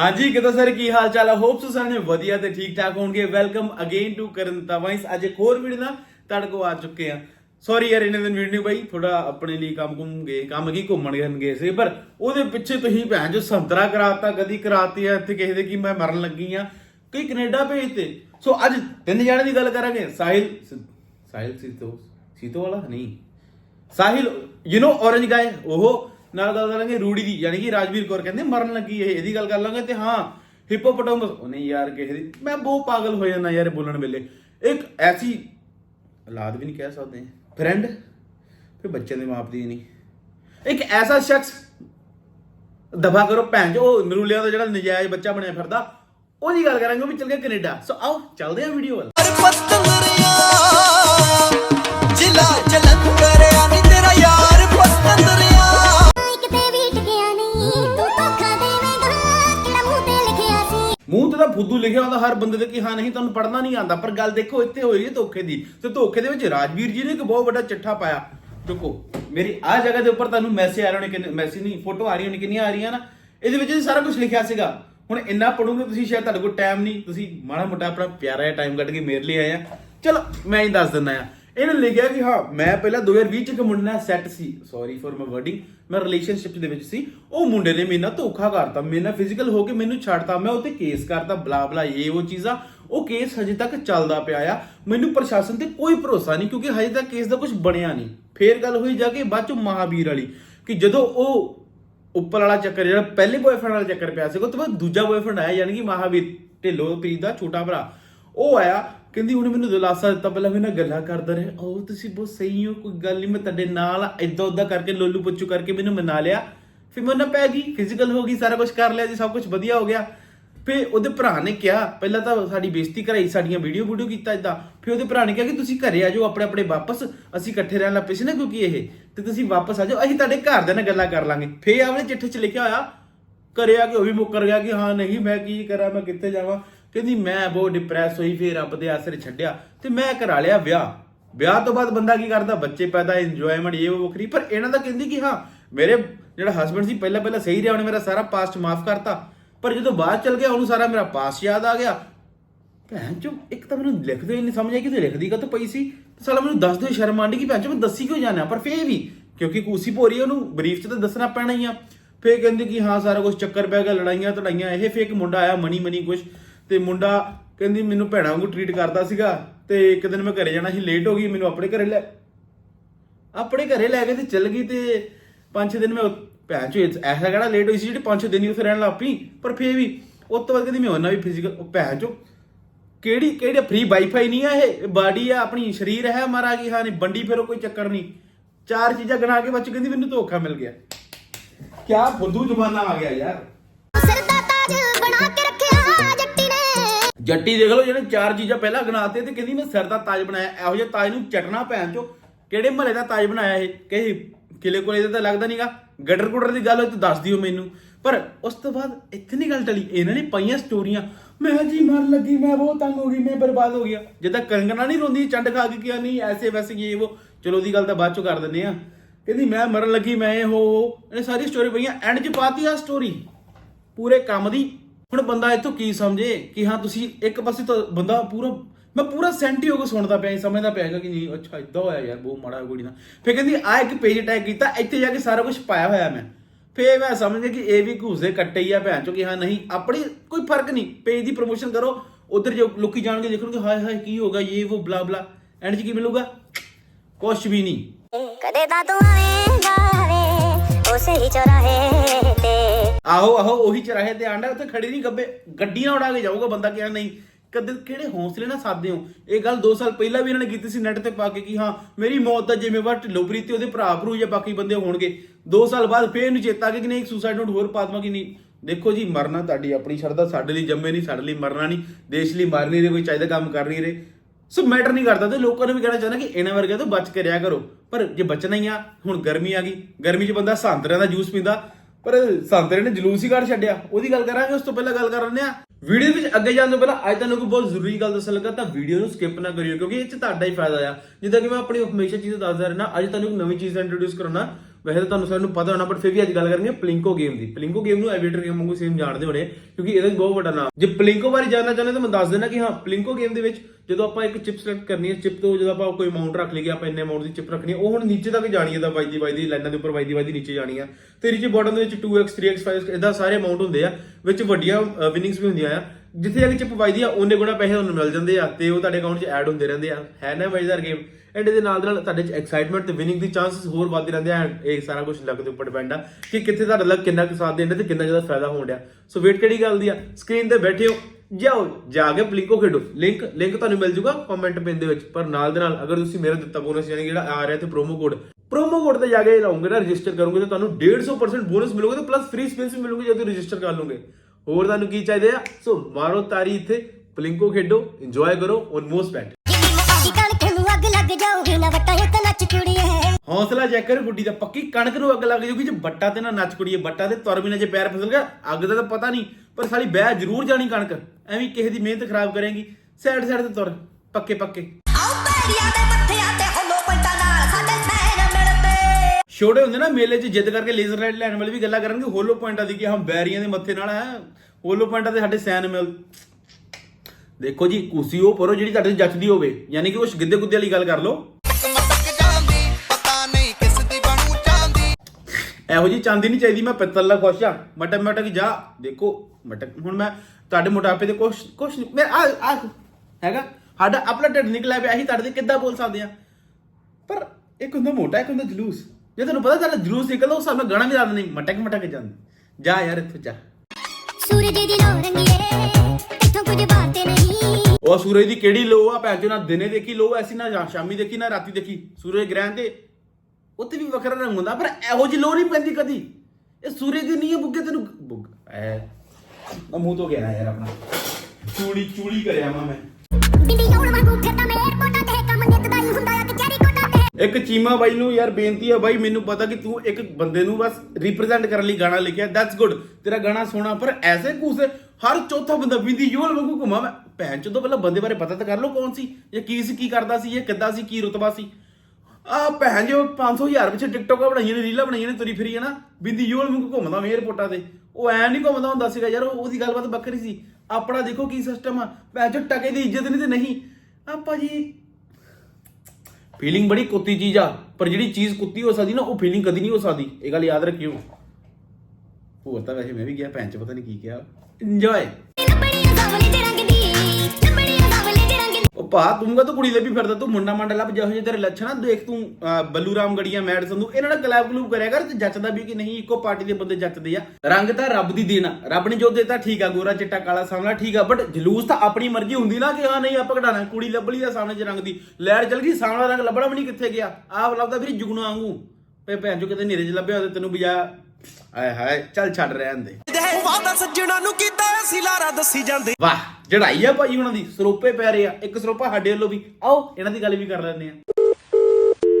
ਹਾਂਜੀ, ਕਿਦਾਂ ਸਰ? ਕੀ ਹਾਲ ਚਾਲ ਹੈ ਹੋਪਸ ਸੋ ਸਾਰੇ ਵਧੀਆ ਤੇ ਠੀਕ ਠਾਕ ਹੋਣਗੇ ਵੈਲਕਮ ਅਗੇਨ ਟੂ ਕਰਨ ਤਵਾਈਸ ਅੱਜ ਇੱਕ ਹੋਰ ਵੀਡੀਓ ਨਾਲ ਤੁਹਾਡੇ ਕੋ ਆ ਚੁੱਕੇ ਆ। ਸੌਰੀ ਯਾਰ ਇਹਨਾਂ ਦਿਨ ਵੀਡੀਓ ਬਾਈ ਥੋੜਾ ਆਪਣੇ ਲਈ ਕੰਮ ਘੁੰਮ ਗਏ, ਕੰਮ ਕੀ ਘੁੰਮਣ ਗਏ ਗਏ ਸੀ। ਪਰ ਉਹਦੇ ਪਿੱਛੇ ਤੁਸੀਂ ਭੈਣ ਜੋ ਸੰਤਰਾ ਕਰਾਤਾ ਕਦੀ ਕਰਾਤੀ ਆ, ਇੱਥੇ ਕਿਸੇ ਦੇ ਕੀ ਮੈਂ ਮਰਨ ਲੱਗੀ ਆ। ਕਈ ਕੈਨੇਡਾ ਭੇਜਤੇ ਸੋ ਅੱਜ ਤਿੰਨ ਜਣੇ ਦੀ ਗੱਲ ਕਰਾਂਗੇ। ਸਾਹਿਲ ਸਾਹਿਲ ਸੀਤੋ ਸੀਤੋ ਵਾਲਾ? ਨਹੀਂ। ਸਾਹਿਲ ਯੂ نو orange ਗਾਏ ਉਹ ਨਾਲ ਗੱਲ ਕਰਾਂਗੇ ਰੂੜੀ ਦੀ, ਯਾਨੀ ਕਿ ਰਾਜਵੀਰ ਕੌਰ ਕਹਿੰਦੇ, ਮਰਨ ਲੱਗੀ ਇਹ, ਇਹਦੀ ਗੱਲ ਕਰ ਲਾਂਗੇ ਤੇ ਹਾਂ ਹਿਪੋਪੋਟਾਮਸ ਉਹ ਨਹੀਂ ਯਾਰ ਕਿਸੇ ਦੀ, ਮੈਂ ਬਹੁਤ ਪਾਗਲ ਹੋ ਜਾਂਦਾ ਯਾਰ ਬੋਲਣ ਵੇਲੇ। ਇੱਕ ਐਸੀ ਔਲਾਦ ਵੀ ਨਹੀਂ ਕਹਿ ਸਕਦੇ। ਫਰੈਂਡ ਫਿਰ ਬੱਚੇ ਦੇ ਮਾਪ ਦੀ ਨਹੀਂ। ਇੱਕ ਐਸਾ ਸ਼ਖਸ, ਦਫਾ ਕਰੋ ਭੈਣ ਜੋ ਉਹ ਨਰੂਲਿਆਂ ਦਾ ਜਿਹੜਾ ਨਜਾਇਜ਼ ਬੱਚਾ ਬਣਿਆ ਫਿਰਦਾ, ਉਹਦੀ ਗੱਲ ਕਰਾਂਗੇ, ਉਹ ਵੀ ਚੱਲ ਗਿਆ ਕੈਨੇਡਾ। ਸੋ ਆਓ, ਚੱਲਦੇ ਆ ਵੀਡੀਓ ਵੱਲ। ਤਾਂ ਫੁੱਦੂ ਲਿਖਿਆ ਹੁੰਦਾ ਹਰ ਬੰਦੇ ਦੇ ਕਿ ਹਾਂ ਨਹੀਂ ਤੁਹਾਨੂੰ ਪੜਨਾ ਨਹੀਂ ਆਉਂਦਾ, ਪਰ ਗੱਲ ਦੇਖੋ, ਇੱਥੇ ਹੋਈ ਹੈ ਧੋਖੇ ਦੀ। ਤੇ ਧੋਖੇ ਦੇ ਵਿੱਚ ਰਾਜਵੀਰ ਜੀ ਨੇ ਇੱਕ ਬਹੁਤ ਵੱਡਾ ਚੱਠਾ ਪਾਇਆ। ਚੁੱਕੋ ਮੇਰੀ ਆ ਜਗ੍ਹਾ ਦੇ ਉੱਪਰ ਤੁਹਾਨੂੰ ਮੈਸੇਜ ਆ ਰਹੇ ਹੋਣੇ ਕਿ ਮੈਸੇਜ ਨਹੀਂ ਫੋਟੋ ਆ ਰਹੀ ਹੋਣੀ ਕਿੰਨੀਆਂ ਆ ਰਹੀਆਂ ਨਾ। ਇਹਦੇ ਵਿੱਚ ਸਾਰਾ ਕੁਝ ਲਿਖਿਆ ਸੀਗਾ। ਹੁਣ ਇੰਨਾ ਪੜੋਗੇ ਤੁਸੀਂ, ਸ਼ਾਇਦ ਤੁਹਾਡੇ ਕੋਲ ਟਾਈਮ ਨਹੀਂ। ਤੁਸੀਂ ਮਾੜਾ ਮੋਟਾ ਆਪਣਾ ਪਿਆਰਾ ਜਿਹਾ ਟਾਈਮ ਕੱਢ ਕੇ ਮੇਰੇ ਲਈ ਆਏ ਆ। ਚਲੋ, ਮੈਂ ਹੀ ਦੱਸ ਦਿੰਦਾ ਆ ਇਹਨੇ ਲਿਖਿਆ ਕਿ ਹਾਂ, ਮੈਂ ਪਹਿਲਾਂ 2020 ਚ ਇੱਕ ਮੁੰਡੇ ਨਾਲ ਸੈੱਟ ਸੀ। ਸੌਰੀ ਫॉर ਮਾਈ ਵਰਡਿੰਗ ਮੈਂ ਰਿਲੇਸ਼ਨਸ਼ਿਪ ਦੇ ਵਿੱਚ ਸੀ, ਉਹ ਮੁੰਡੇ ਨੇ ਮੇਰੇ ਨਾਲ ਧੋਖਾ ਕਰਤਾ, ਮੇਰੇ ਨਾਲ ਫਿਜ਼ੀਕਲ ਹੋ ਕੇ ਮੈਨੂੰ ਛੱਡਤਾ, ਮੈਂ ਉੱਤੇ ਕੇਸ ਕਰਤਾ ਬਲਾ ਬਲਾ ਇਹ ਉਹ ਚੀਜ਼ਾਂ, ਉਹ ਕੇਸ ਹਜੇ ਤੱਕ ਚੱਲਦਾ ਪਿਆ ਆ। ਮੈਨੂੰ ਪ੍ਰਸ਼ਾਸਨ ਤੇ ਕੋਈ ਭਰੋਸਾ ਨਹੀਂ, ਕਿਉਂਕਿ ਹਜੇ ਤੱਕ ਕੇਸ ਦਾ ਕੁਝ ਬਣਿਆ ਨਹੀਂ। ਫੇਰ ਗੱਲ ਹੋਈ ਜਾ ਕੇ ਬਾਅਦ ਚ ਮਹਾਵੀਰ ਵਾਲੀ, ਕਿ ਜਦੋਂ ਉਹ ਉੱਪਰ ਵਾਲਾ ਚੱਕਰ, ਜਿਹੜਾ ਪਹਿਲੇ ਬॉयਫ੍ਰੈਂਡ ਵਾਲਾ ਚੱਕਰ ਪਿਆ ਸੀ ਉਹ ਤੋਂ ਬਾਅਦ ਦੂਜਾ ਬॉयਫ੍ਰੈਂਡ ਆਇਆ, ਯਾਨੀ ਕਿ ਮਹਾਵੀਰ ਢਿੱਲੋਂ ਪ੍ਰੀਤ ਦਾ ਛੋਟਾ ਭਰਾ, ਉਹ ਆਇਆ ਕਹਿੰਦੀ, ਉਹਨੇ ਮੈਨੂੰ ਦਿਲਾਸਾ ਦਿੱਤਾ, ਪਹਿਲਾਂ ਮੇਰੇ ਨਾਲ ਗੱਲਾਂ ਕਰਦਾ ਰਿਹਾ। ਉਹ ਤੁਸੀਂ ਬਹੁਤ ਸਹੀ ਹੋ, ਕੋਈ ਗੱਲ ਨਹੀਂ, ਮੈਂ ਤੁਹਾਡੇ ਨਾਲ ਇਦਾਂ ਉਦਾਂ ਕਰਕੇ ਲੋਲੂ ਪੁੱਚੂ ਕਰਕੇ ਮੈਨੂੰ ਮਨਾ ਲਿਆ। ਫਿਰ ਮੈਂ ਉਹਨਾਂ ਪੈ ਗਈ ਫਿਜ਼ੀਕਲ ਹੋ ਗਈ, ਸਾਰਾ ਕੁਝ ਕਰ ਲਿਆ ਜੀ, ਸਭ ਕੁਝ ਵਧੀਆ ਹੋ ਗਿਆ। ਫਿਰ ਉਹਦੇ ਭਰਾ ਨੇ ਕਿਹਾ, ਪਹਿਲਾਂ ਤਾਂ ਸਾਡੀ ਬੇਇੱਜ਼ਤੀ ਕਰਾਈ, ਸਾਡੀਆਂ ਵੀਡੀਓ ਵੀਡੀਓ ਕੀਤਾ ਇਦਾਂ ਫਿਰ ਉਹਦੇ ਭਰਾ ਨੇ ਕਿਹਾ ਕਿ ਤੁਸੀਂ ਘਰੇ ਆ ਜਾਓ, ਆਪਣੇ ਆਪਣੇ ਵਾਪਸ, ਅਸੀਂ ਇਕੱਠੇ ਰਹਿਣ ਲੱਗ ਪਏ ਸੀ ਨਾ ਕਿਉਂਕਿ ਇਹ, ਤੇ ਤੁਸੀਂ ਵਾਪਸ ਆ ਜਾਓ, ਅਸੀਂ ਤੁਹਾਡੇ ਘਰ ਦੇ ਨਾਲ ਗੱਲਾਂ ਕਰ ਲਾਂਗੇ। ਫਿਰ ਆਪਣੇ ਚਿੱਠੇ 'ਚ ਲਿਖਿਆ ਹੋਇਆ, ਘਰੇ ਆ ਕੇ ਉਹ ਵੀ ਮੁੱਕਰ ਗਿਆ ਕਿ ਹਾਂ, ਨਹੀਂ, ਮੈਂ ਕੀ ਕਰਾਂ, ਮੈਂ ਕਿੱਥੇ ਜਾਵਾਂ? ਕਹਿੰਦੀ, ਮੈਂ ਬਹੁਤ ਡਿਪਰੈਸ ਹੋਈ, ਫਿਰ ਰੱਬ ਦੇ ਆਸਰੇ ਛੱਡਿਆ। ਤੇ ਮੈਂ ਕਰਾ ਲਿਆ ਵਿਆਹ। ਵਿਆਹ ਤੋਂ ਬਾਅਦ ਬੰਦਾ ਕੀ ਕਰਦਾ? ਬੱਚੇ ਪੈਦਾ ਇੰਜੋਇਮੈਂਟ ਇਹ, ਉਹ ਵੱਖਰੀ। ਪਰ ਇਹਨਾਂ ਦਾ ਕਹਿੰਦੀ ਕਿ ਹਾਂ, ਮੇਰੇ ਜਿਹੜਾ ਹਸਬੰਡ ਸੀ, ਪਹਿਲਾਂ ਪਹਿਲਾਂ ਸਹੀ ਰਿਹਾ, ਉਹਨੇ ਮੇਰਾ ਸਾਰਾ ਪਾਸਟ ਮਾਫ ਕਰਤਾ। ਪਰ ਜਦੋਂ ਬਾਅਦ ਚਲ ਗਿਆ, ਉਹਨੂੰ ਸਾਰਾ ਮੇਰਾ ਪਾਸ ਯਾਦ ਆ ਗਿਆ। ਭੈਣ ਚੋ ਇੱਕ ਤਾਂ ਮੈਨੂੰ ਲਿਖਦੇ ਹੀ ਨਹੀਂ ਸਮਝ ਆਈ ਕਿ ਤੇ ਲਿਖਦੀ ਕਾ ਪਈ ਸੀ। ਤੇ ਸਾਲਾ ਮੈਨੂੰ ਦੱਸ ਦਿਓ, ਸ਼ਰਮ ਆਂਦੀ ਕਿ ਭੈਣ ਚੋ ਮੈਂ ਦੱਸੀ ਕਿਉਂ ਜਾਣਾ ਪਰ ਫੇਰ ਵੀ, ਕਿਉਂਕਿ ਕੂਸੀ ਭੋਰੀ ਉਹਨੂੰ ਬਰੀਫ ਚ ਤਾਂ ਦੱਸਣਾ ਪੈਣਾ ਹੀ ਆ। ਫੇਰ ਕਹਿੰਦੀ ਕਿ ਹਾਂ, ਸਾਰਾ ਕੁਝ ਚੱਕਰ ਪੈ ਗਿਆ ਲੜਾਈਆਂ ਤੜਾਈਆਂ ਇਹ ਫੇਰ ਇੱਕ ਮੁੰਡਾ ਆਇਆ ਮਨੀ ਮਨੀ ਕੁਝ ਤੇ ਮੁੰਡਾ ਕਹਿੰਦੀ ਮੈਨੂੰ ਭੈਣਾਂ ਵਾਂਗੂ ਟ੍ਰੀਟ ਕਰਦਾ ਸੀਗਾ ਤੇ ਇੱਕ ਦਿਨ ਮੈਂ ਘਰੇ ਜਾਣਾ ਸੀ ਲੇਟ ਹੋ ਗਈ, ਮੈਨੂੰ ਆਪਣੇ ਘਰੇ ਲੈ ਆਪਣੇ ਘਰੇ ਲੈ ਕੇ ਤੇ ਚੱਲ ਗਈ ਤੇ ਪੰਜ ਛੇ ਦਿਨ ਮੈਂ ਉ- ਭੈਣ ਚੋ ਐਸਾ ਕਿਹੜਾ ਲੇਟ ਹੋਈ ਸੀ ਜਿਹੜੀ ਪੰਜ ਛੇ ਦਿਨ ਹੀ ਉੱਥੇ ਰਹਿਣ ਲੱਗ ਪਈ, ਪਰ ਫੇਰ ਵੀ ਉਸ ਤੋਂ ਬਾਅਦ ਕਹਿੰਦੀ ਮੈਂ ਉਹਨਾਂ ਵੀ ਫਿਜ਼ੀਕਲ ਭੈਣ ਚੋ ਕਿਹੜੀ, ਕਿਹੜੇ ਫ੍ਰੀ ਵਾਈਫਾਈ ਨਹੀਂ ਆ ਇਹ, ਬਾਡੀ ਆ, ਆਪਣੀ ਸਰੀਰ ਹੈ ਮਾਰਾ ਕੀ ਹਾਂ ਨਹੀਂ ਬੰਡੀ ਫਿਰੋ, ਕੋਈ ਚੱਕਰ ਨਹੀਂ। ਚਾਰ ਚੀਜ਼ਾਂ ਗਣਾ ਕੇ ਬੱਚ ਕਹਿੰਦੀ ਮੈਨੂੰ ਧੋਖਾ ਮਿਲ ਗਿਆ। ਕਿਆ ਬੁੱਧੂ ਜ਼ਮਾਨਾ ਆ ਗਿਆ ਯਾਰ। ਜੱਟੀ ਦੇਖ ਲਓ ਜਿਹੜੇ ਚਾਰ ਚੀਜ਼ਾਂ ਪਹਿਲਾਂ ਗਣਾਤੇ ਤੇ ਕਹਿੰਦੀ ਮੈਂ ਸਿਰ ਦਾ ਤਾਜ ਬਣਾਇਆ। ਇਹੋ ਜਿਹਾ ਤਾਜ ਨੂੰ ਚਟਣਾ ਭੈਣ ਚੋ। ਕਿਹੜੇ ਮਹਲੇ ਦਾ ਤਾਜ ਬਣਾਇਆ ਇਹ? ਕਹੇ ਕਿਲੇ ਕੋਲੇ ਦਾ ਤਾਂ ਲੱਗਦਾ ਨਹੀਂਗਾ ਗਡਰ ਗੁਡਰ ਦੀ ਗੱਲ ਹੋਈ ਤਾਂ ਦੱਸ ਦਿਓ ਮੈਨੂੰ। ਪਰ ਉਸ ਤੋਂ ਬਾਅਦ ਇੱਥੇ ਗੱਲ ਟਲੀ। ਇਹਨਾਂ ਨੇ ਪਾਈਆਂ ਸਟੋਰੀਆਂ। ਮੈਂ ਜੀ ਮਰ ਲੱਗੀ, ਮੈਂ ਬਹੁਤ ਤੰਗ ਹੋ ਗਈ, ਮੈਂ ਬਰਬਾਦ ਹੋ ਗਿਆ। ਜਿੱਦਾਂ ਕੰਗਣਾ ਨਹੀਂ ਰੋਂਦੀ, ਚੰਡ ਖਾ ਕੇ ਕਿਹਾ, ਨਹੀਂ, ਐਸੇ ਵੈਸੇ ਇਹ ਉਹ। ਚਲੋ ਉਹਦੀ ਗੱਲ ਤਾਂ ਬਾਅਦ ਚੋਂ ਕਰ ਦਿੰਦੇ ਆ ਕਹਿੰਦੀ, ਮੈਂ ਮਰਨ ਲੱਗੀ, ਮੈਂ ਇਹ ਹੋ ਉਹ। ਇਹਨੇ ਸਾਰੀ ਸਟੋਰੀ ਪਈਆਂ। ਐਂਡ 'ਚ ਪਾਤੀ ਆ ਸਟੋਰੀ ਪੂਰੇ ਕੰਮ ਦੀ। ਹੁਣ ਬੰਦਾ ਇੱਥੋਂ ਕੀ ਸਮਝੇ ਕਿ ਹਾਂ ਤੁਸੀਂ ਇੱਕ ਪਾਸੇ ਤਾਂ ਬੰਦਾ ਪੂਰਾ, ਮੈਂ ਪੂਰਾ ਸੈਂਟੀ ਹੋ ਕੇ ਸੁਣਦਾ ਪਿਆ ਸਮਝਦਾ ਪਿਆ ਕਿ ਨਹੀਂ, ਅੱਛਾ ਇਦਾਂ ਹੋਇਆ ਯਾਰ, ਬਹੁਤ ਮਾੜਾ ਕੁੜੀ ਨਾਲ। ਫਿਰ ਕਹਿੰਦੀ ਆ ਇੱਕ ਪੇਜ ਟੈਗ ਕੀਤਾ, ਇੱਥੇ ਜਾ ਕੇ ਸਾਰਾ ਕੁਝ ਪਾਇਆ ਹੋਇਆ ਮੈਂ। ਫੇਰ ਮੈਂ ਸਮਝ ਗਿਆ ਕਿ ਇਹ ਵੀ ਘੂਸੇ ਕੱਟੇ ਹੀ ਆ ਭੈਣ ਚੋ ਕਿ ਹਾਂ ਨਹੀਂ, ਆਪਣੀ ਕੋਈ ਫ਼ਰਕ ਨਹੀਂ ਪੇਜ ਦੀ ਪ੍ਰੋਮੋਸ਼ਨ ਕਰੋ, ਉਧਰ ਜੋ ਲੋਕੀ ਜਾਣਗੇ, ਦੇਖਣਗੇ, ਹਾਏ ਹਾਏ, ਕੀ ਹੋਗਾ ਇਹ ਉਹ ਬਲਾ ਬਲਾ ਐਂਡ 'ਚ ਕੀ ਮਿਲੂਗਾ? ਕੁਛ ਵੀ ਨਹੀਂ। ਕਦੇ ਤਾਂ ਤੂੰ ਆਵੇਂਗਾ ਵੇ ਉਸੇ ਹੀ ਚੌਰਾਹੇ ਤੇ ਆਹੋ ਆਹੋ, ਉਹੀ ਚਰਾਹੇ ਤੇ ਆਂਡਾ, ਉੱਥੇ ਖੜੀ ਨਹੀਂ ਗੱਬੇ ਗੱਡੀ ਨਾਲ ਉਡਾ ਕੇ ਜਾਊਗਾ ਬੰਦਾ ਕਿਹਾ ਨਹੀਂ। ਕਦੇ ਕਿਹੜੇ ਹੌਸਲੇ ਨਾਲ ਸਾਧਦੇ ਹੋ? ਇਹ ਗੱਲ 2 ਸਾਲ ਪਹਿਲਾਂ ਵੀ ਇਹਨਾਂ ਨੇ ਕੀਤੀ ਸੀ ਨੈਟ ਤੇ ਪਾ ਕੇ ਕਿ ਹਾਂ, ਮੇਰੀ ਮੌਤ ਦਾ ਜ਼ਿੰਮੇਵਾਰ ਢਿੱਲੋਪ੍ਰੀਤ ਤੇ ਉਹਦੇ ਭਰਾ ਭਰੂ ਜਾਂ ਬਾਕੀ ਬੰਦੇ ਹੋਣਗੇ। 2 ਸਾਲ ਬਾਅਦ ਫੇਰ ਇਹਨੂੰ ਚੇਤਾ ਆ ਗਿਆ ਕਿ ਨਹੀਂ, ਇੱਕ ਸੁਸਾਈਡ ਨੋਟ ਹੋਰ ਪਾ ਦੇਵਾਂ ਕਿ ਨਹੀਂ। ਦੇਖੋ ਜੀ, ਮਰਨਾ ਤੁਹਾਡੀ ਆਪਣੀ ਸ਼ਰਧਾ, ਸਾਡੇ ਲਈ ਜੰਮੇ ਨਹੀਂ, ਸਾਡੇ ਲਈ ਮਰਨਾ ਨਹੀਂ, ਦੇਸ਼ ਲਈ ਮਰ ਨਹੀਂ ਰਹੇ, ਕੋਈ ਚਾਹੀਦਾ ਕੰਮ ਕਰ ਨਹੀਂ ਰਹੇ। ਸੋ ਮੈਟਰ ਨਹੀਂ ਕਰਦਾ ਤੇ ਲੋਕਾਂ ਨੂੰ ਵੀ ਕਹਿਣਾ ਚਾਹੁੰਦਾ ਕਿ ਇਹਨਾਂ ਵਰਗੇ ਤੋਂ ਬਚ ਕੇ ਰਿਹਾ ਕਰੋ। ਪਰ ਜੇ ਬਚਣਾ ਹੀ ਆ, ਹੁਣ ਗਰਮੀ ਆ ਗਈ, ਗਰਮੀ 'ਚ ਬੰਦਾ ਸੰਤਰਿਆਂ ਦਾ ਜੂਸ ਪੀਂਦਾ ਪਰ ਸੰਤਰੇ ਨੇ ਜਲੂਸ ਹੀ ਕੱਢ ਛੱਡਿਆ। ਉਹਦੀ ਗੱਲ ਕਰਾਂਗੇ, ਉਸ ਤੋਂ ਪਹਿਲਾਂ ਗੱਲ ਕਰ ਲੈਂਦੇ ਆ ਵੀਡੀਓ ਵਿੱਚ ਅੱਗੇ ਜਾਣ ਤੋਂ ਪਹਿਲਾਂ ਅੱਜ ਤੁਹਾਨੂੰ ਕੋਈ ਬਹੁਤ ਜ਼ਰੂਰੀ ਗੱਲ ਦੱਸਣ ਲੱਗਾ, ਤਾਂ ਵੀਡੀਓ ਨੂੰ ਸਕਿਪ ਨਾ ਕਰਿਓ, ਕਿਉਂਕਿ ਇਹ 'ਚ ਤੁਹਾਡਾ ਹੀ ਫਾਇਦਾ ਆ। ਜਿੱਦਾਂ ਕਿ ਮੈਂ ਆਪਣੀ ਹਮੇਸ਼ਾ ਚੀਜ਼ਾਂ ਦੱਸਦਾ ਰਹਿਣਾ ਅੱਜ ਤੁਹਾਨੂੰ ਇੱਕ ਨਵੀਂ ਚੀਜ਼ ਇੰਟਰੋਡਿਊਸ ਕਰਾਉਣਾ। ਵੈਸੇ ਤਾਂ ਤੁਹਾਨੂੰ ਸਾਰਿਆਂ ਨੂੰ ਪਤਾ ਹੋਣਾ ਪਰ ਫਿਰ ਵੀ ਅੱਜ ਗੱਲ ਕਰਾਂਗੇ ਪਲਿੰਕੋ ਗੇਮ ਦੀ। ਪਲਿੰਕੋ ਗੇਮ ਨੂੰ ਐਵੀਟਰ ਗੇਮ ਵਾਂਗੂ ਸੇਮ ਜਾਣਦੇ ਹੋਣੇ, ਕਿਉਂਕਿ ਇਹਦਾ ਬਹੁਤ ਵੱਡਾ ਨਾਮ। ਜੇ ਪਲਿੰਕੋ ਬਾਰੇ ਜਾਣਨਾ ਚਾਹੁੰਦੇ ਤਾਂ ਮੈਂ ਦੱਸ ਦੇਣਾ ਕਿ ਹਾਂ ਪਲਿੰਕੋ ਗੇਮ ਦੇ ਵਿੱਚ ਜਦੋਂ ਆਪਾਂ ਇੱਕ ਚਿਪ ਸਿਲੈਕਟ ਕਰਨੀ ਹੈ ਚਿਪ ਤੋਂ ਜਦੋਂ ਆਪਾਂ ਕੋਈ ਅਮਾਉਂਟ ਰੱਖ ਲਈਏ ਆਪਾਂ ਇੰਨੇ ਅਮਾਉਂਟ ਦੀ ਚਿਪ ਰੱਖਣੀ ਹੈ, ਉਹ ਹੁਣ ਨੀਚੇ ਤੱਕ ਜਾਣੀ ਹੈ ਦਾ ਵਾਈ ਦੀ ਵਾਈ ਦੀ ਲਾਈਨਾਂ ਦੇ ਉੱਪਰ ਵਾਈ ਦੀ ਵਾਈ ਨੀਚੇ ਜਾਣੀ ਹੈ। ਤੇ ਨੀਚੇ ਬਾਟਮ ਦੇ ਵਿੱਚ 2x 3x 5x ਇਦਾਂ ਸਾਰੇ ਅਮਾਉਂਟ ਹੁੰਦੇ ਆ, ਵਿੱਚ ਵੱਡੀਆਂ ਵਿਨਿੰਗਸ ਵੀ ਹੁੰਦੀਆਂ ਆ। ਜਿੱਥੇ ਜਾ ਕੇ ਚਿਪ ਵੱਜਦੀ ਆ, ਉਹਨੇ ਗੁਣਾ ਪੈਸੇ ਤੁਹਾਨੂੰ ਮਿਲ ਜਾਂਦੇ ਆ ਤੇ ਉਹ ਤੁਹਾਡੇ ਅਕਾਊਂਟ 'ਚ ਐਡ ਹੁੰਦੇ ਰਹਿੰਦੇ ਆ। ਹੈ ਨਾ ਮਜ਼ੇਦਾਰ ਗੇਮ ਐਂਡ ਇਹਦੇ ਨਾਲ ਨਾਲ ਤੁਹਾਡੇ 'ਚ ਐਕਸਾਈਟਮੈਂਟ ਤੇ ਵਿਨਿੰਗ ਦੀ ਚਾਂਸਸ ਹੋਰ ਵੱਧਦੇ ਰਹਿੰਦੇ ਆ ਇਹ ਸਾਰਾ ਕੁਝ ਲੱਕ ਦੇ ਉੱਪਰ ਡਿਪੈਂਡ ਆ ਕਿ ਕਿੱਥੇ ਤੁਹਾਡਾ ਲੱਕ ਕਿੰਨਾ ਕੁ ਸਾਥ ਦੇਣ ਤੇ ਕਿੰਨਾ ਜ਼ਿਆਦਾ ਫਾਇਦਾ ਹੋਣ ਡਿਆ। ਸੋ ਵੇਟ ਕਿਹੜੀ ਗੱਲ ਦੀ ਆ? ਸਕਰੀਨ ਤੇ ਬੈਠੇ ਹੋ, ਜਾਓ, ਜਾ ਕੇ ਬਲਿੰਕੋ ਖੇਡੋ। ਲਿੰਕ ਲਿੰਕ ਤੁਹਾਨੂੰ ਮਿਲ ਜੂਗਾ ਕਮੈਂਟ ਪਿੰਨ ਦੇ ਵਿੱਚ। ਪਰ ਨਾਲ ਦੇ ਨਾਲ ਅਗਰ ਤੁਸੀਂ ਮੇਰਾ ਦਿੱਤਾ ਬੋਨਸ ਯਾਨੀ ਜਿਹੜਾ ਆ ਰਿਹਾ ਤੇ ਪ੍ਰੋਮੋ ਕੋਡ ਪ੍ਰੋਮੋ ਕੋਡ ਤੇ ਜਾ ਕੇ ਲਾਉਂਗੇ ਨਾ ਰਜਿਸਟਰ ਕਰੋਗੇ ਤਾਂ ਤੁਹਾਨੂੰ 150% ਬੋਨਸ ਮਿਲੂਗਾ ਤੇ ਪਲੱਸ ਫ੍ਰੀ ਸਪਿਨਸ ਵੀ ਮਿਲੂਗੇ ਜੇ ਤੁਸੀਂ ਰਜਿਸਟਰ ਕਰ ਲਓਗੇ। ਹੋਰ ਤੁਹਾਨੂੰ ਕੀ ਚਾਹੀਦਾ ਆ? ਸੋ ਮਾਰੋ ਤਾਰੀ ਇੱਥੇ ਬਲਿੰਕੋ ਖੇਡੋ ਇੰਜੋਏ ਕਰੋ ਔਨ ਮੋਸਟ ਬੈਟ ਹੌਸਲਾ ਚੈੱਕ ਕਰ ਗੁੱਡੀ ਦਾ, ਪੱਕੀ ਕਣਕ ਨੂੰ ਅੱਗ ਲੱਗ ਜੂਗੀ ਜੇ ਬੱਟਾ ਤੇ ਨਾ ਨੱਚ ਕੁੜੀਏ ਬੱਟਾ ਤੇ ਤੁਰ ਵੀ ਨਾ ਜੇ ਪੈਰ ਫਿਸਲ ਗਿਆ, ਅੱਗ ਦਾ ਤਾਂ ਪਤਾ ਨਹੀਂ, ਪਰ ਸਾਲੀ ਬਹਿ ਜ਼ਰੂਰ ਜਾਣੀ ਕਣਕ। ਐਵੇਂ ਕਿਸੇ ਦੀ ਮਿਹਨਤ ਖਰਾਬ ਕਰੇਗੀ ਸਾਈਡ ਸਾਈਡ ਤੇ ਤੁਰ, ਪੱਕੇ ਪੱਕੇ। ਆਉ ਪੈਰੀਆਂ ਦੇ ਮਿਲਦੇ ਛੋਟੇ ਹੁੰਦੇ ਨਾ ਮੇਲੇ 'ਚ ਜਿੱਦ ਕਰਕੇ ਲੇਜ਼ਰ ਲਾਈਟ ਲੈਣ ਵਾਲੇ ਵੀ ਗੱਲਾਂ ਕਰਨਗੇ। ਹੋਲੋ ਪੁਆਇੰਟਾਂ ਦੀ ਕਿ ਹਮ ਬੈਰੀਆਂ ਦੇ ਮੱਥੇ ਨਾਲ ਹੈ। ਹੋਲੋ ਪੁਆਇੰਟਾਂ ਤੇ ਸਾਡੇ ਸੈਨ ਮਿਲ। ਦੇਖੋ ਜੀ, ਕੁਰਸੀ ਉਹ ਪਰੋ ਜਿਹੜੀ ਤੁਹਾਡੇ ਜੱਚਦੀ ਹੋਵੇ, ਯਾਨੀ ਕਿ ਉਹ ਗਿੱਧੇ ਗੁੱਦੇ ਵਾਲੀ ਗੱਲ ਕਰ ਲਓ। ਇਹੋ ਜੀ ਚਾਂਦੀ ਨਹੀਂ ਚਾਹੀਦੀ, ਮੈਂ ਪਿੱਤਲ ਦਾ ਖੁਸ਼ ਆ ਮਟਕ ਮਟਕ ਜਾ। ਦੇਖੋ, ਮਟਕ ਹੁਣ ਮੈਂ ਤੁਹਾਡੇ ਮੋਟਾਪੇ ਤੇ ਕੁਛ ਕੁਛ ਨਹੀਂ। ਮੈਂ ਆ ਆ ਹੈਗਾ। ਸਾਡਾ ਆਪਣਾ ਢਿੱਡ ਨਿਕਲਿਆ ਪਿਆ, ਅਸੀਂ ਤੁਹਾਡੇ ਤੇ ਕਿੱਦਾਂ ਬੋਲ ਸਕਦੇ ਆ ਪਰ ਇੱਕ ਹੁੰਦਾ ਮੋਟਾ, ਇੱਕ ਹੁੰਦਾ ਜਲੂਸ। ਜੇ ਤੁਹਾਨੂੰ ਪਤਾ ਤੁਹਾਡਾ ਜਲੂਸ ਨਿਕਲਦਾ ਉਸ ਸਾਹਮਣੇ ਗਾਣਾ ਵੀ ਯਾਦ ਨਹੀਂ ਮਟਕ ਮਟਕ ਜਾਂਦੇ। ਜਾ ਯਾਰ ਇੱਥੋਂ ਜਾ। ਸੂਰਜ ਦੀ ਲੋ ਰੰਗੀਏ ਇੱਥੋਂ ਕੁਝ ਬਾਤੇ ਨਹੀਂ। ਉਹ ਸੂਰਜ ਦੀ ਕਿਹੜੀ ਲੋ ਆ ਭੈਣ ਚੋ ਨਾ ਦਿਨੇ ਦੇਖੀ ਲੋ ਐਸੀ ਨਾ ਸ਼ਾਮੀ ਦੇਖੀ ਨਾ ਰਾਤੀ ਦੇਖੀ। ਸੂਰਜ ਗ੍ਰਹਿਣ ਤੇ ਉੱਤੇ ਵੀ ਵੱਖਰਾ ਰੰਗ ਹੁੰਦਾ ਪਰ ਇਹੋ ਜਿਹੀ ਲੋ ਨਹੀਂ ਪੈਂਦੀ ਕਦੀ। ਇਹ ਸੂਰਜ ਦੀ ਨਹੀਂ ਹੈ ਬੁੱਗੇ ਤੈਨੂੰ ਬੁੱਗ ਐ। ਮੈਂ ਮੂੰਹ ਤੋਂ ਗਿਆ ਯਾਰ ਆਪਣਾ। ਚੂੜੀ ਚੂੜੀ ਕਰਿਆ ਮਾ। ਬਿੰਦੀ ਆਉਣ ਵਾਂਗੂ ਫਿਰਦਾ ਮੈਂ 에어ਪੋਰਟਾਂ ਤੇ ਕੰਮ ਨਿੱਤ ਦਾ ਹੀ ਹੁੰਦਾ ਆ। ਇੱਕ ਚੀਮਾ ਬਾਈ ਨੂੰ ਯਾਰ ਬੇਨਤੀ ਹੈ ਬਾਈ, ਮੈਨੂੰ ਪਤਾ ਕਿ ਤੂੰ ਇੱਕ ਬੰਦੇ ਨੂੰ ਬਸ ਰਿਪਰੈਜ਼ੈਂਟ ਕਰਨ ਲਈ ਗਾਣਾ ਲਿਖਿਆ ਦੈਟਸ ਗੁੱਡ ਤੇਰਾ ਗਾਣਾ ਸੋਹਣਾ, ਪਰ ਐਸੇ ਕੂਸੇ ਹਰ ਚੌਥਾ ਬੰਦਾ ਬਿੰਦੀ ਯੂਲ ਵਾਂਗੂ ਘੁਮਾ ਮੈਂ। ਭੈਣ ਚੋਂ ਤੋਂ ਪਹਿਲਾਂ ਬੰਦੇ ਬਾਰੇ ਪਤਾ ਤਾਂ ਕਰ ਲਓ ਕੌਣ ਸੀ ਇਹ ਕੀ ਸੀ, ਕੀ ਕਰਦਾ ਸੀ ਇਹ ਕਿੱਦਾਂ ਸੀ, ਕੀ ਰੁਤਬਾ ਸੀ। ਆ ਭੈਣ ਜੋ 500000 ਪਿੱਛੇ ਟਿਕਟੋਕਾਂ ਬਣਾਈਆਂ ਨੇ, ਰੀਲਾਂ ਬਣਾਈਆਂ ਨੇ, ਤੁਰੀ ਫਿਰੀ ਹੈ ਨਾ। ਬਿੰਦੀ ਯੋਲ ਵਾਂਗੂ ਘੁੰਮਦਾ ਮੈਂ 에어ਪੋਰਟਾਂ ਤੇ। ਉਹ ਐ ਨਹੀਂ ਘੁੰਮਦਾ ਹੁੰਦਾ ਸੀਗਾ ਯਾਰ ਉਹਦੀ ਗੱਲਬਾਤ ਵੱਖਰੀ ਸੀ। ਆਪਣਾ ਦੇਖੋ ਕੀ ਸਿਸਟਮ ਆ। ਭੈਣ ਚੋ ਟਕੇ ਦੀ ਇੱਜ਼ਤ ਨਹੀਂ ਤੇ ਨਹੀਂ। ਆਪਾਂ ਜੀ ਫੀਲਿੰਗ ਬੜੀ ਕੁੱਤੀ ਚੀਜ਼ ਆ ਪਰ ਜਿਹੜੀ ਚੀਜ਼ ਕੁੱਤੀ ਹੋ ਸਕਦੀ ਨਾ ਉਹ ਫੀਲਿੰਗ ਕਦੀ ਨਹੀਂ ਹੋ ਸਕਦੀ। ਇਹ ਗੱਲ ਯਾਦ ਰੱਖਿਓ। ਹੋਰ ਤਾਂ ਵੈਸੇ ਮੈਂ ਵੀ ਗਿਆ ਭੈਣ ਚ ਪਤਾ ਨਹੀਂ ਕੀ ਕਿਹਾ। ਇੰਜੋਏ ਉਹ ਭਾ ਤੂੰ ਕਾ ਤੂੰ ਕੁੜੀ ਲੱਭੀ ਫਿਰਦਾ ਤੂੰ ਮੁੰਡਾ ਮੰਡਾ ਲੱਭ ਜਿਹੋ ਜਿਹੇ ਤੇਰੇ ਲੱਛਣ ਆ ਦੇਖ ਤੂੰ ਅਹ, ਬੱਲੂ ਰਾਮ ਗੜੀਆਂ ਮੈਡ ਸੰਧੂ ਇਹਨਾਂ ਨਾਲ ਕਲੈਬ ਕਲੂਬ ਕਰਿਆ ਕਰ ਤੇ ਜੱਚਦਾ ਵੀ ਕਿ ਨਹੀਂ ਇੱਕੋ ਪਾਰਟੀ ਦੇ ਬੰਦੇ ਜੱਚਦੇ ਆ। ਰੰਗ ਤਾਂ ਰੱਬ ਦੀ ਦੇਣਾ ਰੱਬ ਨੇ ਜੋ ਦਿੱਤਾ ਠੀਕ ਆ ਗੋਰਾ ਚਿੱਟਾ ਕਾਲਾ ਸਾਹਮਣਾ ਠੀਕ ਆ ਬਟ ਜਲੂਸ ਤਾਂ ਆਪਣੀ ਮਰਜ਼ੀ ਹੁੰਦੀ ਨਾ ਕਿ ਹਾਂ ਨਹੀਂ ਆਪਾਂ ਕਢਾਣਾ ਕੁੜੀ ਲੱਭ ਲਈ ਆ ਸਾਹਮਣੇ ਚ ਰੰਗ ਦੀ। ਲੈਟ ਚਲ ਗਈ ਸਾਹਮਣਾ ਰੰਗ ਲੱਭਣਾ ਵੀ ਨਹੀਂ ਕਿੱਥੇ ਗਿਆ। ਆਪ ਲੱਭਦਾ ਫਿਰ ਜੁਗਨੂ ਵਾਂਗੂ। ਪੇ ਭੈਣ ਚੋ ਕਿਤੇ ਨੇਰੇ ਚ ਲੱਭਿਆ ਹੋਵੇ ਤੈਨੂੰ ਬਜਾ ਆਏ ਹਾਏ ਚੱਲ ਛੱਡ ਰਹਿਣ ਦੇ ਵਾਦਾ ਸੱਜਣਾ ਨੂੰ ਕੀਤਾ ਅਸੀਂ ਲਾਰਾ ਦੱਸੀ ਜਾਂਦੇ ਵਾਹ ਜੜਾਈ ਆ ਭਾਈ ਉਹਨਾਂ ਦੀ ਸਰੋਪੇ ਪੈ ਰਹੇ ਆ ਇੱਕ ਸਰੋਪਾ ਸਾਡੇ ਵੱਲੋਂ ਵੀ ਆਓ ਇਹਨਾਂ ਦੀ ਗੱਲ ਵੀ ਕਰ ਲੈਂਦੇ ਆ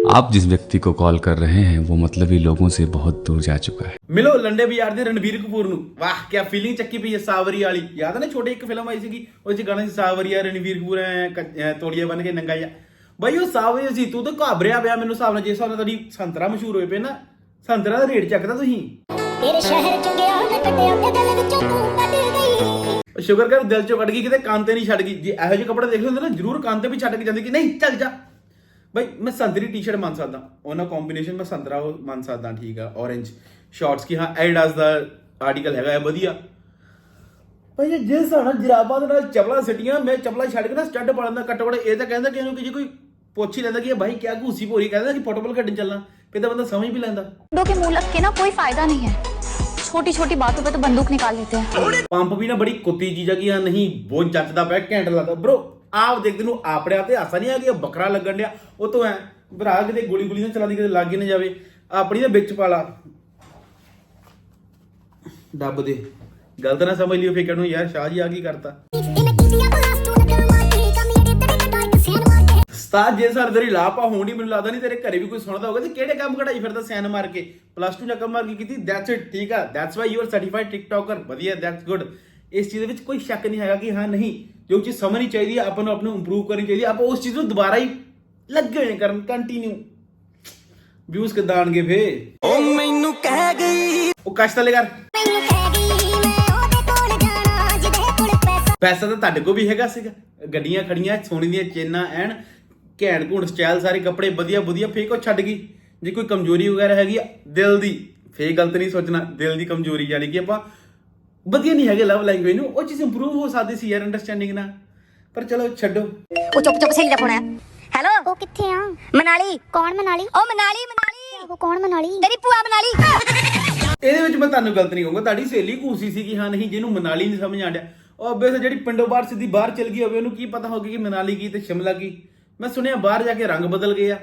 आप जिस व्यक्ति को कॉल कर रहे हैं वो मतलबी लोगों से बहुत दूर जा चुका है ਮਿਲੋ ਲੰਡੇ ਬਾਜ਼ਾਰ ਦੇ ਰਣਵੀਰ ਕਪੂਰ ਨੂੰ ਵਾਹ ਕੀ ਫੀਲਿੰਗ ਚੱਕੀ ਪਈ ਹੈ ਸਾਵਰੀ ਵਾਲੀ ਯਾਦ ਹੈ ਨਾ ਛੋਟੇ ਇੱਕ ਫਿਲਮ ਆਈ ਸੀਗੀ ਉਹ ਚ ਗਾਣਾ ਸੀ ਸਾਵਰੀਆ ਰਣਵੀਰ ਕਪੂਰ ਐ ਕ- ਐਂ ਤੋੜੀਆ ਬਨ ਕੇ ਨੰਗਾ ਜਾ ਬਈ ਉਹ ਸਾਵਰੀ ਸੀ ਤੂੰ ਤਾਂ ਘਾਬਰਿਆ ਪਿਆ ਮੈਨੂੰ ਹਿਸਾਬ ਨਾਲ ਜੇ ਹਿਸਾਬ ਨਾਲ ਤੁਹਾਡੀ ਸੰਤਰਾ ਮਸ਼ਹੂਰ ਹੋਏ ਪਏ ਨਾ ਸੰਤਰਾ ਦਾ ਰੇਟ ਚੱਕਦਾ ਤੁਸੀਂ? ਤੇਰੇ ਸ਼ਹਿਰ ਚ ਗਿਆ ਨਾ ਕੱਟਿਆ ਤੇ ਦਿਲ ਵਿੱਚੋਂ ਤੂੰ ਕੱਢ ਗਈ। ਸ਼ੁਕਰ ਕਰ ਦਿਲ ਚੋਂ ਕੱਢ ਗਈ ਕਿਤੇ ਕੰਨ ਤੇ ਨਹੀਂ ਛੱਡ ਗਈ। ਜੇ ਇਹੋ ਜਿਹੇ ਕੱਪੜੇ ਦੇਖਦੇ ਹੁੰਦੇ ਨਾ ਜ਼ਰੂਰ ਕੰਨ ਤੇ ਵੀ ਛੱਡ ਕੇ ਜਾਂਦੇ ਕਿ ਨਹੀਂ ਚੱਲ ਜਾ। ਬਈ ਮੈਂ ਸੰਤਰੀ ਟੀ-ਸ਼ਰਟ ਮੰਨ ਸਕਦਾ। ਉਹਨਾਂ ਕੰਬੀਨੇਸ਼ਨ ਮੈਂ ਸੰਤਰਾ ਉਹ ਮੰਨ ਸਕਦਾ ਠੀਕ ਆ orange ਸ਼ਾਰਟਸ ਕੀ ਹਾਂ ਐਡੀਡਾਸ ਦਾ ਆਰਟੀਕਲ ਹੈਗਾ ਹੈ ਵਧੀਆ। ਭਾਈ ਜੇ ਜਿਸ ਹਣਾ ਜਰਾਬਾਂ ਦੇ ਨਾਲ ਚਪਲਾਂ ਸਿੱਟੀਆਂ ਮੈਂ ਚਪਲਾਂ ਛੱਡ ਕੇ ਨਾ ਸਟੱਡ ਪਾਉਣ ਦਾ ਘੱਟੋ ਘੱਟ ਇਹ ਤਾਂ ਕਹਿੰਦਾ ਕਿ ਇਹਨੂੰ ਕਿ ਜੇ ਕੋਈ ਪੁੱਛ ਹੀ ਲੈਂਦਾ ਕਿ ਇਹ ਭਾਈ ਕਿਆ ਘੂਸੀ ਭੋਰੀ ਕਹਿੰਦਾ ਕਿ ਫੁੱਟਬਾਲ ਖੇਡਣ ਚੱਲਣਾ फिर तो बंदा समझ भी लेंदा मुंडों के मुंह लग के ना कोई फायदा नहीं है छोटी छोटी बातों पे तो बंदूक निकाल लेते हैं ਪੰਪ ਵੀ ਨਾ ਬੜੀ ਕੁੱਤੀ ਚੀਜ਼ ਆ ਆ ਨਹੀਂ ਬਹੁਤ ਜੱਚਦਾ ਪਿਆ ਘੈਂਟ ਲੱਗਦਾ। ਬ్రో ਆਪ ਦੇਖਦੇ ਨੂੰ ਆਪਣੇ ਆਪ ਤੇ ਆਸਾ ਨਹੀਂ ਆ ਕਿ ਬੱਕਰਾ ਲੱਗਣ ਡਿਆ। ਉਹ ਤੋਂ ਐ ਭਰਾ ਕਿਤੇ ਗੋਲੀ ਗੋਲੀ ਨਾ ਚਲਾ ਦੀ ਕਿਤੇ ਲੱਗ ਨਾ ਜਾਵੇ। ਆਪਣੀ ਦੇ ਵਿੱਚ ਪਾਲਾ ਡੱਬ ਦੇ। ਗਲਤ ਨਾ ਸਮਝ ਲਿਓ ਫੇਕਣ ਨੂੰ ਯਾਰ ਸ਼ਾਹ ਜੀ ਆ ਕੀ ਕਰਤਾ? ਉਸਤਾਦ ਜੇ ਸਰ ਤੇਰੀ ਲਾਪਾ ਹੋਣੀ ਮੈਨੂੰ ਲੱਗਦਾ ਨਹੀਂ ਤੇਰੇ ਘਰੇ ਵੀ ਕੋਈ ਸੁਣਦਾ ਹੋਗਾ ਤੇ ਕਿਹੜੇ ਕੰਮ ਕਢਾਈ ਫਿਰਦਾ ਸੈਨ ਮਾਰ ਕੇ? ਪਲੱਸ 2 ਚੱਕਰ ਮਾਰ ਕੇ ਕੀਤੀ ਦੈਟਸ ਇਟ ਠੀਕ ਆ? That's why you are certified TikToker ਵਧੀਆ ਦੈਟਸ ਗੁੱਡ ਇਸ ਚੀਜ਼ ਦੇ ਵਿੱਚ ਕੋਈ ਸ਼ੱਕ ਨਹੀਂ ਹੈਗਾ ਕਿ ਹਾਂ ਨਹੀਂ। ਜੋ ਚੀਜ਼ ਸਮਝਣੀ ਚਾਹੀਦੀ ਹੈ ਆਪਾਂ ਨੂੰ ਆਪ ਨੂੰ ਇੰਪਰੂਵ ਕਰਨੀ ਚਾਹੀਦੀ ਆਪਾਂ ਉਸ ਚੀਜ਼ ਨੂੰ ਦੁਬਾਰਾ ਹੀ ਲੱਗੇ ਹੋਏ ਕਰਨ ਕੰਟੀਨਿਊ ਵਿਊਜ਼ ਕਿੱਦਾਂ ਆਣਗੇ ਫੇ ਉਹ ਮੈਨੂੰ ਕਹਿ ਗਈ। ਉਹ ਕਸ਼ ਤਲੇ ਕਰ। ਮੈਨੂੰ ਕਹਿ ਗਈ ਮੈਂ ਉਹਦੇ ਕੋਲ ਜਾਣਾ ਜਿਹਦੇ ਕੋਲ ਪੈਸਾ। ਪੈਸਾ ਤਾਂ ਤੁਹਾਡੇ ਕੋਲ ਵੀ ਹੈਗਾ ਸੀਗਾ। ਗੱਡੀਆਂ ਖੜੀਆਂ ਸੋਨੇ ਦੀਆਂ ਚੇਨਾਂ ਐਨ ਘੈਂਟ ਘੂੰਟ ਸਟਾਈਲ ਸਾਰੇ ਕੱਪੜੇ ਵਧੀਆ ਵਧੀਆ ਫੇਕ ਉਹ ਛੱਡ ਗਈ। ਜੇ ਕੋਈ ਕਮਜ਼ੋਰੀ ਵਗੈਰਾ ਹੈਗੀ ਆ ਦਿਲ ਦੀ ਫੇਕ ਗਲਤ ਨਹੀਂ ਸੋਚਣਾ ਦਿਲ ਦੀ ਕਮਜ਼ੋਰੀ ਯਾਨੀ ਕਿ ਆਪਾਂ ਵਧੀਆ ਨਹੀਂ ਹੈਗੇ ਲਵ ਲੈਂਗੁਏਜ ਨੂੰ ਉਹ ਚੀਜ਼ ਇੰਪਰੂਵ ਹੋ ਸਕਦੀ ਸੀ ਯਾਰ ਅੰਡਰਸਟੈਂਡਿੰਗ ਨਾਲ। ਪਰ ਚਲੋ ਛੱਡੋ। ਉਹ ਚੁੱਪ ਚੁੱਪ ਸਹੀ ਦਾ ਫੋਨ। ਹੈਲੋ ਉਹ ਕਿੱਥੇ ਆ? ਮਨਾਲੀ। ਕੌਣ ਮਨਾਲੀ? ਉਹ ਮਨਾਲੀ ਮਨਾਲੀ। ਉਹ ਕੌਣ ਮਨਾਲੀ? ਤੇਰੀ ਭੂਆ ਮਨਾਲੀ। ਇਹਦੇ ਵਿੱਚ ਮੈਂ ਤੁਹਾਨੂੰ ਗਲਤ ਨਹੀਂ ਕਹੂੰਗਾ ਤੁਹਾਡੀ ਸਹੇਲੀ ਘੂਸੀ ਸੀ ਕਿ ਹਾਂ ਨਹੀਂ ਜਿਹਨੂੰ ਮਨਾਲੀ ਨਹੀਂ ਸਮਝ ਆਂਡਿਆ ਉਹ ਅੱਬੇ ਜਿਹੜੀ ਪਿੰਡੋਂ ਬਾਹਰ ਸਿੱਧੀ ਬਾਹਰ ਚਲ ਗਈ ਹੋਵੇ ਉਹਨੂੰ ਕੀ ਪਤਾ ਹੋਵੇ ਕਿ ਮਨਾਲੀ ਕੀ ਤੇ ਸ਼ਿਮਲਾ ਕੀ। ਮੈਂ ਸੁਣਿਆ ਬਾਹਰ ਜਾ ਕੇ ਰੰਗ ਬਦਲ ਗਏ ਆ।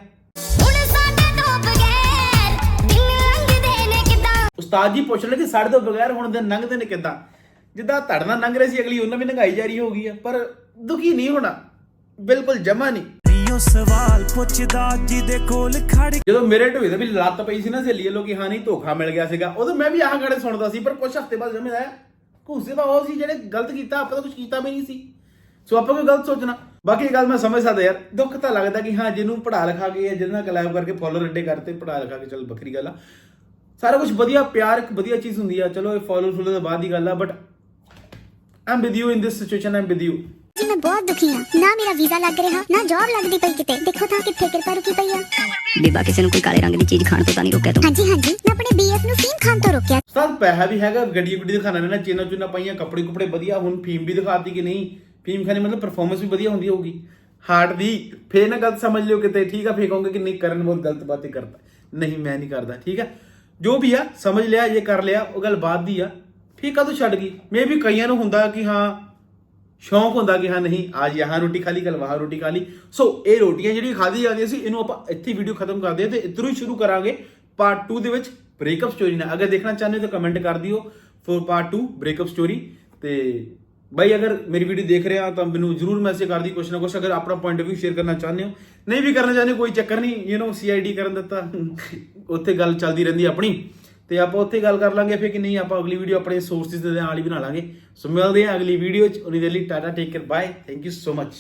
ਉਸਤਾਦ ਜੀ ਪੁੱਛ ਰਹੇ ਕਿ ਸਾਡੇ ਤੋਂ ਬਗੈਰ ਹੁਣ ਦਿਨ ਲੰਘਦੇ ਨੇ ਕਿੱਦਾਂ? ਜਿੱਦਾਂ ਧੜਨਾ ਲੰਘ ਰਹੇ ਸੀ, ਅਗਲੀ ਉਹਨਾਂ ਵੀ ਲੰਘਾਈ ਜਾ ਰਹੀ ਹੋ ਗਈ ਆ, ਪਰ ਦੁਖੀ ਨਹੀਂ ਹੋਣਾ। ਬਿਲਕੁਲ ਜਮਾ ਨਹੀਂ। ਰੀਓ ਸਵਾਲ ਪੁੱਛਦਾ ਜਿਹਦੇ ਕੋਲ ਖੜ ਜਦੋਂ ਮੇਰੇ ਢੋਏ ਦੇ ਵੀ ਲੱਤ ਪਈ ਸੀ ਨਾ ਸਹੇਲੀ ਵੱਲੋਂ ਕਿ ਹਾਂ ਨਹੀਂ ਧੋਖਾ ਮਿਲ ਗਿਆ ਸੀਗਾ। ਉਦੋਂ ਮੈਂ ਵੀ ਆਹ ਗਾਣੇ ਸੁਣਦਾ ਸੀ, ਪਰ ਕੁਝ ਹਫ਼ਤੇ ਬਾਅਦ ਸਮਝ ਆਇਆ। ਘੂਸੇ ਤਾਂ ਉਹ ਸੀ ਜਿਹੜੇ ਗਲਤ ਕੀਤਾ, ਆਪਾਂ ਤਾਂ ਕੁਝ ਕੀਤਾ ਵੀ ਨਹੀਂ ਸੀ। ਸੋ ਆਪਾਂ ਕੋਈ ਗਲਤ ਸੋਚਣਾ। ਬਾਕੀ ਇਹ ਗੱਲ ਮੈਂ ਸਮਝ ਸਕਦਾ ਯਾਰ ਦੁੱਖ ਤਾਂ ਲੱਗਦਾ ਕਿ ਹਾਂ ਜਿਹਨੂੰ ਪੜਾ ਲਿਖਾ ਕੇ ਜਿਹਦੇ ਨਾਲ ਕਲੈਬ ਕਰਕੇ ਫੋਲੋਅਰ ਅੱਡੇ ਕਰਤੇ ਪੜਾ ਲਿਖਾ ਕੇ ਚੱਲ ਵੱਖਰੀ ਗੱਲ ਆ। ਸਾਰਾ ਕੁਝ ਵਧੀਆ ਪਿਆਰ ਇੱਕ ਵਧੀਆ ਚੀਜ਼ ਹੁੰਦੀ ਆ ਚਲੋ ਇਹ ਫੋਲੋਅਰ ਫੁੱਲਰ ਤੋਂ ਬਾਅਦ ਦੀ ਗੱਲ ਆ but I'm with you in this situation I'm with you ਜੀ ਮੈਂ ਬਹੁਤ ਦੁਖੀ ਹਾਂ ਨਾ ਮੇਰਾ ਵੀਜ਼ਾ ਲੱਗ ਰਿਹਾ ਨਾ ਜੌਬ ਲੱਗਦੀ ਪਈ ਕਿਤੇ। ਦੇਖੋ ਤਾਂ ਕਿੱਥੇ ਕਿਰਪਾ ਰੁਕੀ ਪਈ ਆ। ਬੀਬਾ ਕਿਸੇ ਨੂੰ ਕੋਈ ਕਾਲੇ ਰੰਗ ਦੀ ਚੀਜ਼ ਖਾਣ ਤੋਂ ਤਾਂ ਨਹੀਂ ਰੋਕਿਆ ਤੂੰ। ਹਾਂਜੀ ਹਾਂਜੀ। ਮੈਂ ਆਪਣੇ ਬੀਐਫ ਨੂੰ ਫੀਮ ਖਾਣ ਤੋਂ ਰੋਕਿਆ। ਸਰ ਪੈਸਾ ਵੀ ਹੈਗਾ ਗੱਡੀ ਗੁੱਡੀ ਦਿਖਾਣਾ ਨੇ ਨਾ ਚੇਨਾ ਚੁਨਾ ਪਾਈਆਂ ਕੱਪੜੇ ਕੁਪੜੇ ਵਧੀਆ ਹੁਣ ਫੀਮ ਵੀ ਦਿਖਾਤੀ ਕਿ ਨਹੀਂ? ਫੀਮ ਖਾਣੇ ਮਤਲਬ ਪਰਫਾਰਮੈਂਸ ਵੀ ਵਧੀਆ ਹੁੰਦੀ ਹੋਊਗੀ। ਹਾਰਟ ਦੀ, ਫੇਰ ਨਾ ਗਲਤ ਸਮਝ ਲਿਓ ਕਿਤੇ, ਠੀਕ ਆ, ਫੇਰ ਕਹੋਗੇ ਕਿ ਨਹੀਂ, ਕਰਨ ਬਹੁਤ ਗਲਤ ਬਾतें ਕਰਦਾ ਨਹੀਂ, ਮੈਂ ਨਹੀਂ ਕਰਦਾ, ਠੀਕ ਆ? ਜੋ ਵੀ ਆ, ਸਮਝ ਲਿਆ ਇਹ ਕਰ ਲਿਆ, ਉਹ ਗੱਲ ਬਾਤ ਦੀ ਆ। ਠੀਕ ਕਦੋਂ ਛੱਡ ਗਈ। ਮੇ ਵੀ ਕਈਆਂ ਨੂੰ ਹੁੰਦਾ ਕਿ ਹਾਂ, ਸ਼ੌਂਕ ਹੁੰਦਾ ਕਿ ਹਾਂ, ਨਹੀਂ ਅੱਜ ਯਹਾਂ ਰੋਟੀ ਖਾ ਲਈ ਕੱਲ ਵਹਾਂ ਰੋਟੀ ਖਾ ਲਈ। ਸੋ ਇਹ ਰੋਟੀਆਂ ਜਿਹੜੀਆਂ ਖਾਧੀ ਜਾਂਦੀਆਂ ਸੀ, ਇਹਨੂੰ ਆਪਾਂ ਇੱਥੇ ਵੀਡੀਓ ਖਤਮ ਕਰਦੇ ਹਾਂ ਤੇ ਇਧਰੋਂ ਹੀ ਸ਼ੁਰੂ ਕਰਾਂਗੇ ਪਾਰਟ 2 ਦੇ ਵਿੱਚ ਬ੍ਰੇਕਅਪ ਸਟੋਰੀ ਨਾਲ। ਅਗਰ ਦੇਖਣਾ ਚਾਹੁੰਦੇ ਹੋ ਤਾਂ ਕਮੈਂਟ ਕਰ ਦਿਓ। ਫੋਰ ਪਾਰਟ 2 ਬ੍ਰੇਕਅਪ ਸਟੋਰੀ ਤੇ ਬਾਈ, ਅਗਰ ਮੇਰੀ ਵੀਡੀਓ ਦੇਖ ਰਹੇ ਆ ਤਾਂ ਮੈਨੂੰ ਜਰੂਰ ਮੈਸੇਜ ਕਰ ਦੀ, ਕੁਛ ਨਾ ਕੁਛ ਅਗਰ ਆਪਣਾ ਪੁਆਇੰਟ ਆਫ View ਸ਼ੇਅਰ ਕਰਨਾ ਚਾਹੁੰਦੇ ਹੋ। ਨਹੀਂ ਵੀ ਕਰਨਾ ਚਾਹੁੰਦੇ, ਕੋਈ ਚੱਕਰ ਨਹੀਂ ਯੂ نو ਸੀਆਈਡੀ ਕਰਨ ਦਿੱਤਾ ਉੱਥੇ ਗੱਲ ਚੱਲਦੀ ਰਹਿੰਦੀ ਆਪਣੀ। ਤੇ ਆਪਾਂ ਉੱਥੇ ਗੱਲ ਕਰ ਲਾਂਗੇ ਫਿਰ ਕਿ ਨਹੀਂ, ਆਪਾਂ ਅਗਲੀ ਵੀਡੀਓ ਆਪਣੇ ਸੋਰਸਿਸ ਦੇ ਨਾਲ ਹੀ ਬਣਾ ਲਾਂਗੇ। ਸੋ ਮਿਲਦੇ ਹਾਂ ਅਗਲੀ ਵੀਡੀਓ ਚ, ਉਨੀ ਦੇ ਲਈ tata take care bye thank you so much